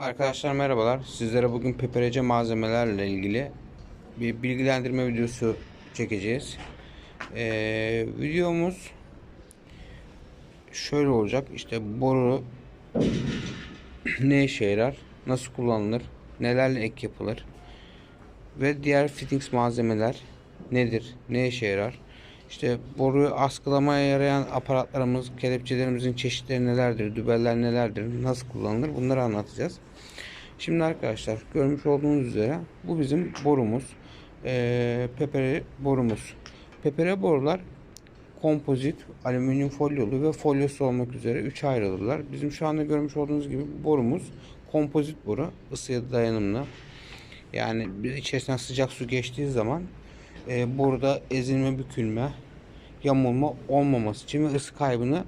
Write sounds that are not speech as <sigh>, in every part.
Arkadaşlar merhabalar. Sizlere bugün peperece malzemelerle ilgili bir bilgilendirme videosu çekeceğiz. Ee, videomuz şöyle olacak. İşte boru ne işe yarar, nasıl kullanılır, nelerle ek yapılır ve diğer fittings malzemeler nedir, ne işe yarar. İşte boruyu askılamaya yarayan aparatlarımız, kelepçelerimizin çeşitleri nelerdir, dübeller nelerdir, nasıl kullanılır bunları anlatacağız. Şimdi arkadaşlar görmüş olduğunuz üzere bu bizim borumuz. Ee, pepere borumuz. Pepere borular kompozit, alüminyum folyolu ve folyosu olmak üzere 3 ayrılırlar. Bizim şu anda görmüş olduğunuz gibi borumuz kompozit boru, ısıya dayanımlı. Yani içerisinden sıcak su geçtiği zaman e, boruda ezilme, bükülme, yamulma olmaması için ve ısı kaybını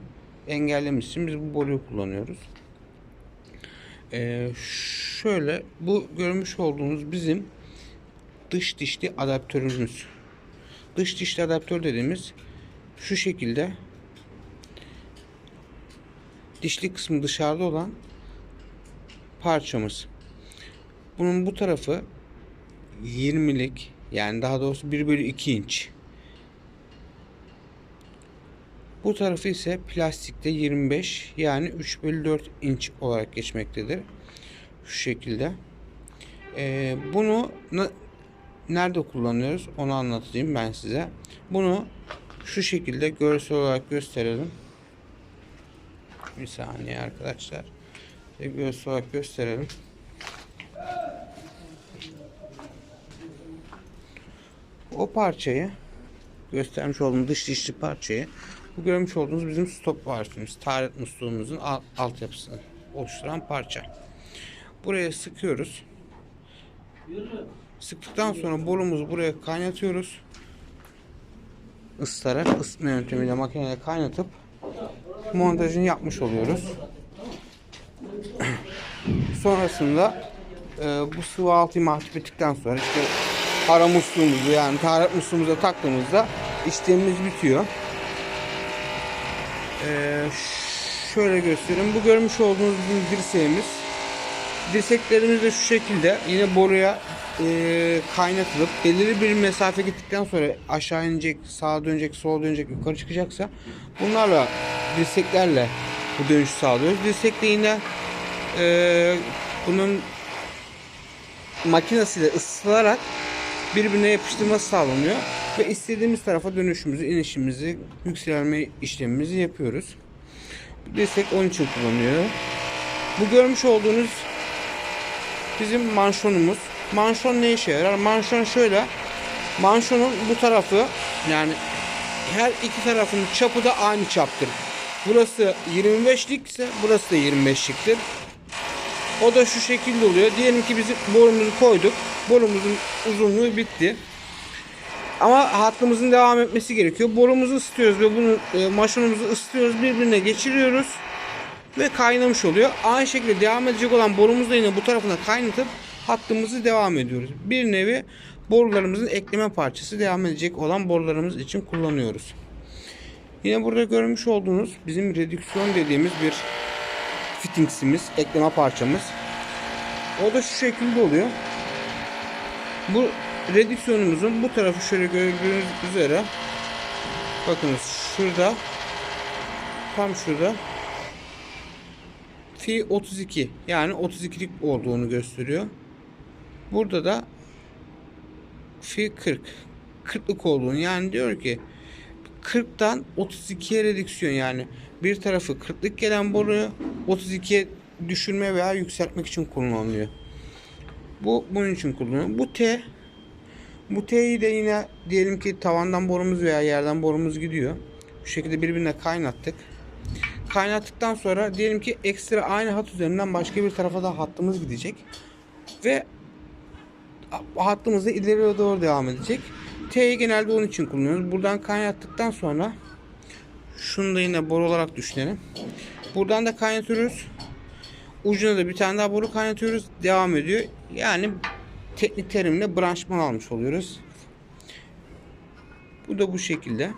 engellemek için biz bu boruyu kullanıyoruz. Ee, şöyle bu görmüş olduğunuz bizim dış dişli adaptörümüz. Dış dişli adaptör dediğimiz şu şekilde dişli kısmı dışarıda olan parçamız. Bunun bu tarafı 20'lik yani daha doğrusu 1 bölü 2 inç. Bu tarafı ise plastikte 25 yani 3 bölü 4 inç olarak geçmektedir. Şu şekilde. Ee, bunu nerede kullanıyoruz onu anlatayım ben size. Bunu şu şekilde görsel olarak gösterelim. Bir saniye arkadaşlar. Görsel olarak gösterelim. O parçayı göstermiş olduğum dış dişli parçayı bu görmüş olduğunuz bizim stop valfimiz. Taharet musluğumuzun alt, altyapısını oluşturan parça. Buraya sıkıyoruz. Sıktıktan sonra borumuzu buraya kaynatıyoruz. Isıtarak ısıtma yöntemiyle makineye kaynatıp montajını yapmış oluyoruz. <clears throat> Sonrasında e, bu sıvı altıyı mahcup ettikten sonra işte ara musluğumuzu yani taharet musluğumuza taktığımızda işlemimiz bitiyor. Ee, şöyle göstereyim. Bu görmüş olduğunuz bizim dirseğimiz. Dirseklerimiz de şu şekilde yine boruya e, kaynatılıp belirli bir mesafe gittikten sonra aşağı inecek, sağa dönecek, sola dönecek, yukarı çıkacaksa bunlarla dirseklerle bu dönüşü sağlıyoruz. Dirsekle yine e, bunun makinesiyle ısıtılarak birbirine yapıştırması sağlanıyor ve istediğimiz tarafa dönüşümüzü, inişimizi, yükselme işlemimizi yapıyoruz. Destek onun için kullanıyor. Bu görmüş olduğunuz bizim manşonumuz. Manşon ne işe yarar? Manşon şöyle. Manşonun bu tarafı yani her iki tarafının çapı da aynı çaptır. Burası 25'lik ise burası da 25'liktir. O da şu şekilde oluyor. Diyelim ki biz borumuzu koyduk. Borumuzun uzunluğu bitti. Ama hattımızın devam etmesi gerekiyor. Borumuzu ısıtıyoruz ve bunu e, maşinumuzu ısıtıyoruz. Birbirine geçiriyoruz. Ve kaynamış oluyor. Aynı şekilde devam edecek olan borumuzu da yine bu tarafına kaynatıp hattımızı devam ediyoruz. Bir nevi borularımızın ekleme parçası devam edecek olan borularımız için kullanıyoruz. Yine burada görmüş olduğunuz bizim redüksiyon dediğimiz bir fittingsimiz, ekleme parçamız. O da şu şekilde oluyor. Bu redüksiyonumuzun bu tarafı şöyle gördüğünüz üzere bakınız şurada tam şurada fi 32 yani 32'lik olduğunu gösteriyor. Burada da fi 40 40'lık olduğunu yani diyor ki 40'tan 32'ye redüksiyon yani bir tarafı 40'lık gelen boruyu 32'ye düşürme veya yükseltmek için kullanılıyor. Bu bunun için kullanılıyor. Bu T bu T'yi de yine diyelim ki tavandan borumuz veya yerden borumuz gidiyor. Bu şekilde birbirine kaynattık. Kaynattıktan sonra diyelim ki ekstra aynı hat üzerinden başka bir tarafa da hattımız gidecek. Ve hattımız da ileriye doğru devam edecek. T'yi genelde onun için kullanıyoruz. Buradan kaynattıktan sonra şunu da yine boru olarak düşünelim. Buradan da kaynatıyoruz. Ucuna da bir tane daha boru kaynatıyoruz. Devam ediyor. Yani teknik terimle branşman almış oluyoruz. Bu da bu şekilde.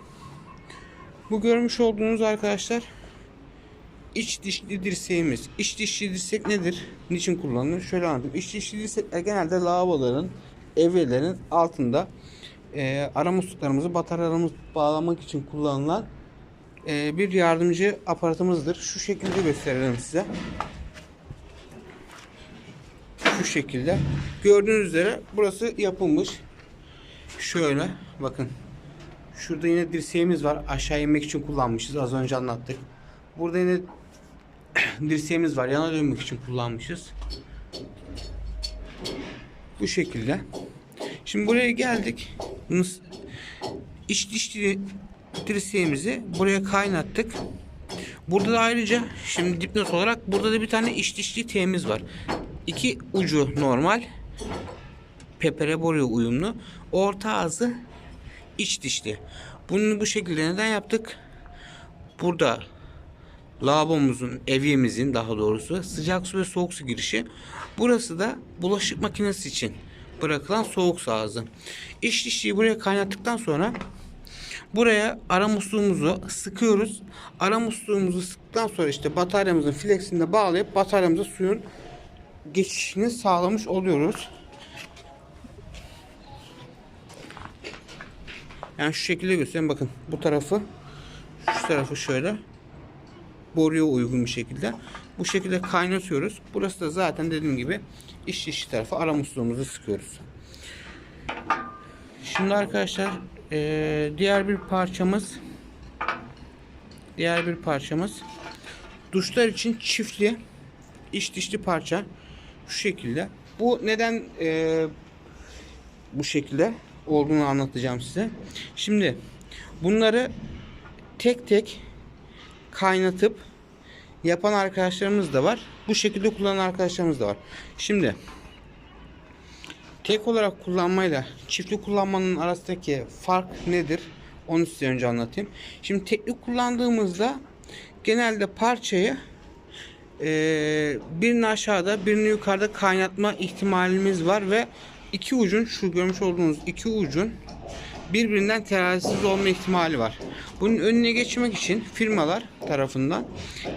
Bu görmüş olduğunuz arkadaşlar iç dişli dirseğimiz. İç dişli dirsek nedir? Niçin kullanılır? Şöyle anlatayım. İç dişli dirsekler genelde lavaboların, evrelerin altında e, ara musluklarımızı bataryalarımızı bağlamak için kullanılan e, bir yardımcı aparatımızdır. Şu şekilde gösterelim size. Şu şekilde. Gördüğünüz üzere burası yapılmış. Şöyle bakın. Şurada yine dirseğimiz var. Aşağı inmek için kullanmışız. Az önce anlattık. Burada yine <clears throat> dirseğimiz var. Yana dönmek için kullanmışız. Bu şekilde. Şimdi buraya geldik. Bunu iç dişli dirseğimizi buraya kaynattık. Burada da ayrıca şimdi dipnot olarak burada da bir tane iç dişli T'miz var. İki ucu normal. Pepere uyumlu. Orta ağzı iç dişli. Bunu bu şekilde neden yaptık? Burada lavabomuzun, evyemizin daha doğrusu sıcak su ve soğuk su girişi. Burası da bulaşık makinesi için bırakılan soğuk su ağzı. İç dişliyi buraya kaynattıktan sonra buraya ara musluğumuzu sıkıyoruz. Ara musluğumuzu sıktıktan sonra işte bataryamızın flexini de bağlayıp bataryamıza suyun geçişini sağlamış oluyoruz. Yani şu şekilde göstereyim bakın bu tarafı şu tarafı şöyle boruya uygun bir şekilde bu şekilde kaynatıyoruz. Burası da zaten dediğim gibi iç dişli tarafı ara musluğumuzu sıkıyoruz. Şimdi arkadaşlar eee, diğer bir parçamız diğer bir parçamız duşlar için çiftli iç dişli parça şu şekilde. Bu neden eee, bu şekilde olduğunu anlatacağım size. Şimdi bunları tek tek kaynatıp yapan arkadaşlarımız da var. Bu şekilde kullanan arkadaşlarımız da var. Şimdi tek olarak kullanmayla çiftli kullanmanın arasındaki fark nedir? Onu size önce anlatayım. Şimdi tekli kullandığımızda genelde parçayı birini aşağıda birini yukarıda kaynatma ihtimalimiz var ve iki ucun şu görmüş olduğunuz iki ucun birbirinden terazisiz olma ihtimali var. Bunun önüne geçmek için firmalar tarafından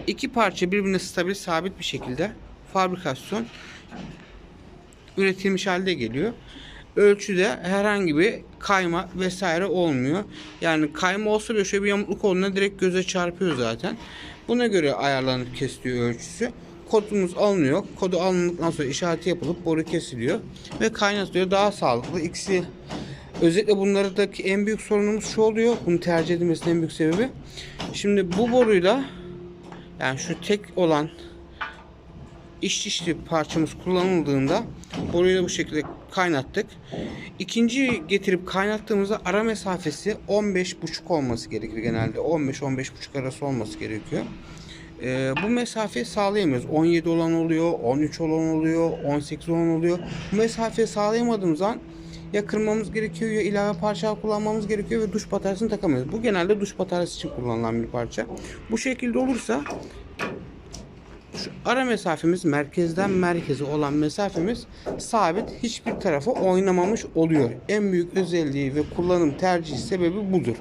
iki parça birbirine stabil sabit bir şekilde fabrikasyon üretilmiş halde geliyor. Ölçüde herhangi bir kayma vesaire olmuyor. Yani kayma olsa bile şöyle bir yamukluk olduğunda direkt göze çarpıyor zaten. Buna göre ayarlanıp kesiliyor ölçüsü. Kodumuz alınıyor. Kodu alındıktan sonra işareti yapılıp boru kesiliyor ve kaynatılıyor. Daha sağlıklı. İkisi Özellikle bunlardaki en büyük sorunumuz şu oluyor. Bunu tercih edilmesinin en büyük sebebi. Şimdi bu boruyla yani şu tek olan iç dişli parçamız kullanıldığında boruyu da bu şekilde kaynattık. İkinci getirip kaynattığımızda ara mesafesi 15,5 olması gerekir genelde. 15-15,5 arası olması gerekiyor. Ee, bu mesafeyi sağlayamıyoruz. 17 olan oluyor, 13 olan oluyor, 18 olan oluyor. Bu mesafeyi sağlayamadığımız zaman ya kırmamız gerekiyor ya ilave parça kullanmamız gerekiyor ve duş bataryasını takamıyoruz. Bu genelde duş bataryası için kullanılan bir parça. Bu şekilde olursa şu ara mesafemiz merkezden merkeze olan mesafemiz sabit hiçbir tarafa oynamamış oluyor. En büyük özelliği ve kullanım tercihi sebebi budur.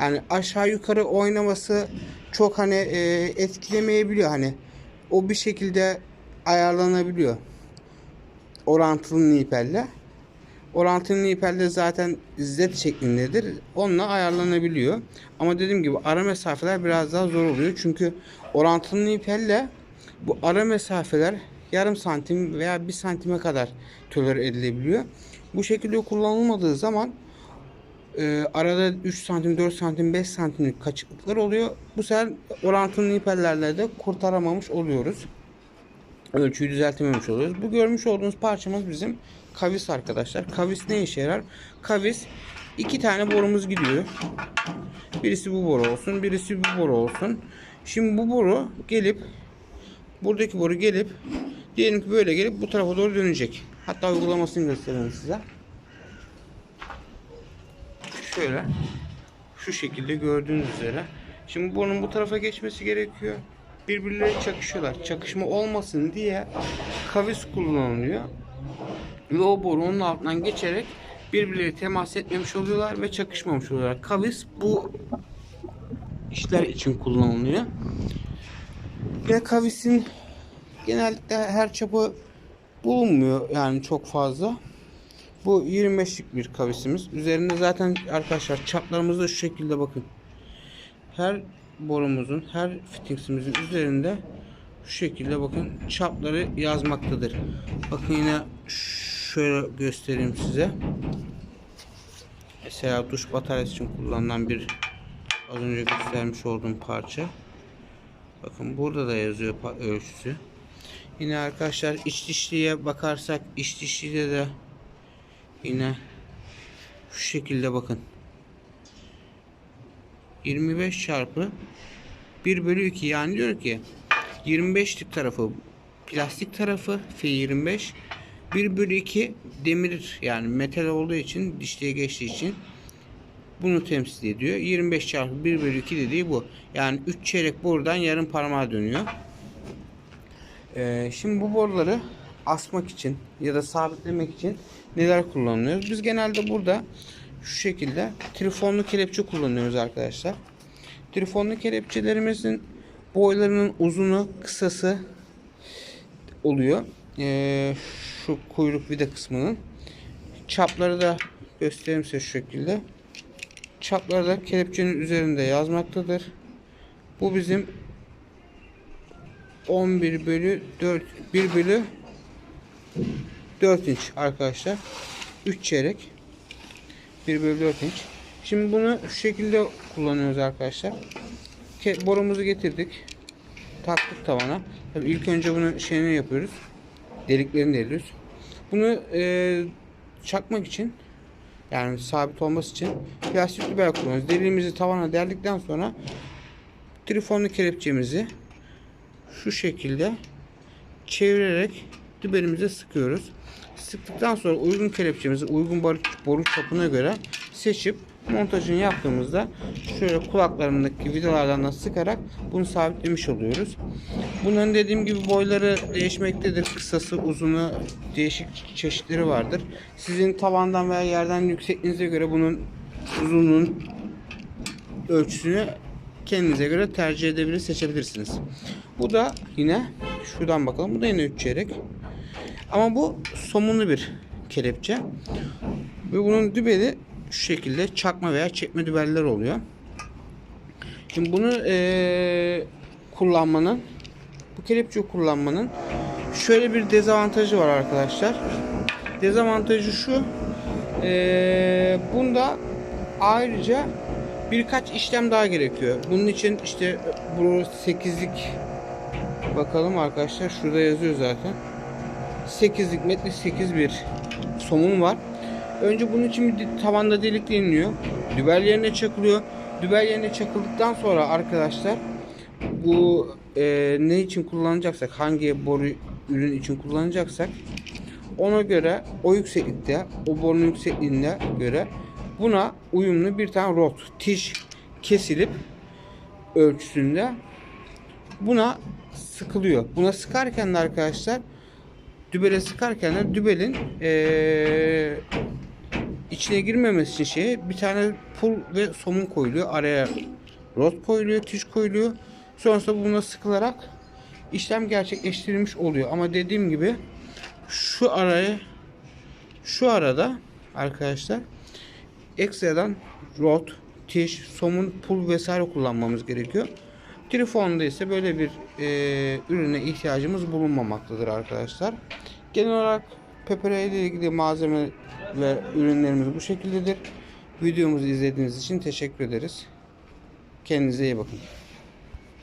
Yani aşağı yukarı oynaması çok hani e, etkilemeyebiliyor hani o bir şekilde ayarlanabiliyor orantılı nipelle. Orantılı nipelde zaten Z şeklindedir. Onunla ayarlanabiliyor. Ama dediğim gibi ara mesafeler biraz daha zor oluyor. Çünkü orantılı nipelle bu ara mesafeler yarım santim veya bir santime kadar tolere edilebiliyor. Bu şekilde kullanılmadığı zaman e, arada 3 santim, 4 santim, 5 santimlik kaçıklıklar oluyor. Bu sefer orantılı nipellerle de kurtaramamış oluyoruz ölçüyü düzeltememiş oluyoruz. Bu görmüş olduğunuz parçamız bizim kavis arkadaşlar. Kavis ne işe yarar? Kavis iki tane borumuz gidiyor. Birisi bu boru olsun, birisi bu boru olsun. Şimdi bu boru gelip buradaki boru gelip diyelim ki böyle gelip bu tarafa doğru dönecek. Hatta uygulamasını göstereyim size. Şöyle şu şekilde gördüğünüz üzere. Şimdi borunun bu tarafa geçmesi gerekiyor. Birbirleri çakışıyorlar. Çakışma olmasın diye kavis kullanılıyor. Ve o boru onun altından geçerek birbirleri temas etmemiş oluyorlar ve çakışmamış oluyorlar. Kavis bu işler için kullanılıyor. Ve kavisin genellikle her çapı bulunmuyor yani çok fazla. Bu 25'lik bir kavisimiz. Üzerinde zaten arkadaşlar çaplarımızda şu şekilde bakın. Her borumuzun, her fittingsimizin üzerinde şu şekilde bakın çapları yazmaktadır. Bakın yine şöyle göstereyim size. Mesela duş bataryası için kullanılan bir az önce göstermiş olduğum parça. Bakın burada da yazıyor ölçüsü. Yine arkadaşlar iç dişliğe bakarsak iç dişliğe de yine şu şekilde bakın. 25 çarpı 1 bölü 2 yani diyor ki 25'lik tarafı plastik tarafı F25 1 bölü 2 demir yani metal olduğu için dişliğe geçtiği için bunu temsil ediyor. 25 çarpı 1 bölü 2 dediği bu. Yani 3 çeyrek buradan yarım parmağa dönüyor. Ee, şimdi bu boruları asmak için ya da sabitlemek için neler kullanıyoruz? Biz genelde burada şu şekilde trifonlu kelepçe kullanıyoruz arkadaşlar. Trifonlu kelepçelerimizin boylarının uzunu kısası oluyor. Ee, şu kuyruk vida kısmının. Çapları da göstereyim size şu şekilde. Çapları da kelepçenin üzerinde yazmaktadır. Bu bizim 11 bölü 4 1 bölü 4 inç arkadaşlar. 3 çeyrek 1 bölü 4 inç. Şimdi bunu şu şekilde kullanıyoruz arkadaşlar. Ke- Borumuzu getirdik. Taktık tavana. Tabii ilk önce bunu şeyini yapıyoruz. Deliklerini deliyoruz. Bunu e, çakmak için yani sabit olması için plastik dübel kullanıyoruz. Deliğimizi tavana derdikten sonra trifonlu kelepçemizi şu şekilde çevirerek dübelimize sıkıyoruz. Sıktıktan sonra uygun kelepçemizi uygun boru çapına göre seçip montajını yaptığımızda şöyle kulaklarındaki vidalardan da sıkarak bunu sabitlemiş oluyoruz. Bunların dediğim gibi boyları değişmektedir. Kısası, uzunu değişik çeşitleri vardır. Sizin tavandan veya yerden yüksekliğinize göre bunun uzunluğun ölçüsünü kendinize göre tercih edebilir, seçebilirsiniz. Bu da yine şuradan bakalım. Bu da yine 3 çeyrek. Ama bu somunlu bir kelepçe. Ve bunun dübeli şu şekilde çakma veya çekme dübeller oluyor. Şimdi bunu eee, kullanmanın bu kelepçe kullanmanın şöyle bir dezavantajı var arkadaşlar. Dezavantajı şu. eee, bunda ayrıca birkaç işlem daha gerekiyor. Bunun için işte bu 8'lik bakalım arkadaşlar şurada yazıyor zaten. 8'lik metrik 8 bir somun var. Önce bunun için bir tavanda delik deniliyor. Dübel yerine çakılıyor. Dübel yerine çakıldıktan sonra arkadaşlar bu e, ne için kullanacaksak hangi boru ürün için kullanacaksak ona göre o yükseklikte o borunun yüksekliğine göre buna uyumlu bir tane rot tiş kesilip ölçüsünde buna sıkılıyor. Buna sıkarken de arkadaşlar dübele sıkarken de dübelin eee, içine girmemesi için şeye bir tane pul ve somun koyuluyor. Araya rot koyuluyor, tiş koyuluyor. Sonrasında buna sıkılarak işlem gerçekleştirilmiş oluyor. Ama dediğim gibi şu araya şu arada arkadaşlar ekstradan rot, tiş, somun, pul vesaire kullanmamız gerekiyor. Trifonda ise böyle bir e, ürüne ihtiyacımız bulunmamaktadır arkadaşlar. Genel olarak PPR ile ilgili malzeme ve ürünlerimiz bu şekildedir. Videomuzu izlediğiniz için teşekkür ederiz. Kendinize iyi bakın.